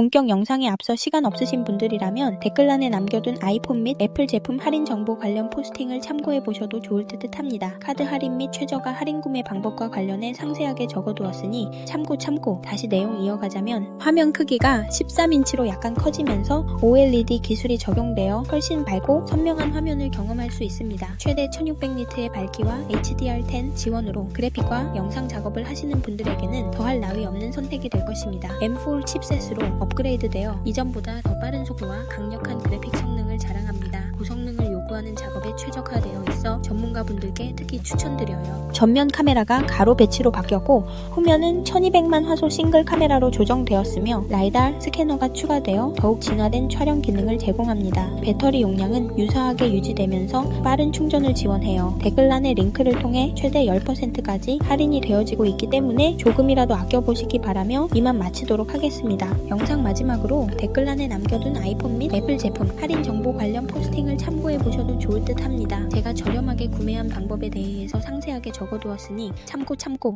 본격 영상에 앞서 시간 없으신 분들이라면 댓글란에 남겨둔 아이폰 및 애플 제품 할인 정보 관련 포스팅을 참고해 보셔도 좋을 듯 합니다. 카드 할인 및 최저가 할인 구매 방법과 관련해 상세하게 적어두었으니 참고 참고 다시 내용 이어가자면 화면 크기가 13인치로 약간 커지면서 OLED 기술이 적용되어 훨씬 밝고 선명한 화면을 경험할 수 있습니다. 최대 1600니트의 밝기와 HDR10 지원으로 그래픽과 영상 작업을 하시는 분들에게는 더할 나위 없는 선택이 될 것입니다. M4 칩셋으로 업그레이드되어 이전보다 더 빠른 속도와 강력한 그래픽. 요구하는 작업에 최적화되어 있어 전문가분들께 특히 추천드려요. 전면 카메라가 가로 배치로 바뀌었고 후면은 1200만 화소 싱글 카메라로 조정되었으며 라이달 스캐너가 추가되어 더욱 진화된 촬영 기능을 제공합니다. 배터리 용량은 유사하게 유지되면서 빠른 충전을 지원해요. 댓글란의 링크를 통해 최대 10%까지 할인이 되어지고 있기 때문에 조금이라도 아껴보시기 바라며 이만 마치도록 하겠습니다. 영상 마지막으로 댓글란에 남겨둔 아이폰 및 애플 제품 할인 정보 관련 포스팅을 참고해 보 셔도 좋을 듯 합니다. 제가 저렴하게 구매한 방법에 대해서 상세하게 적어두었으니 참고 참고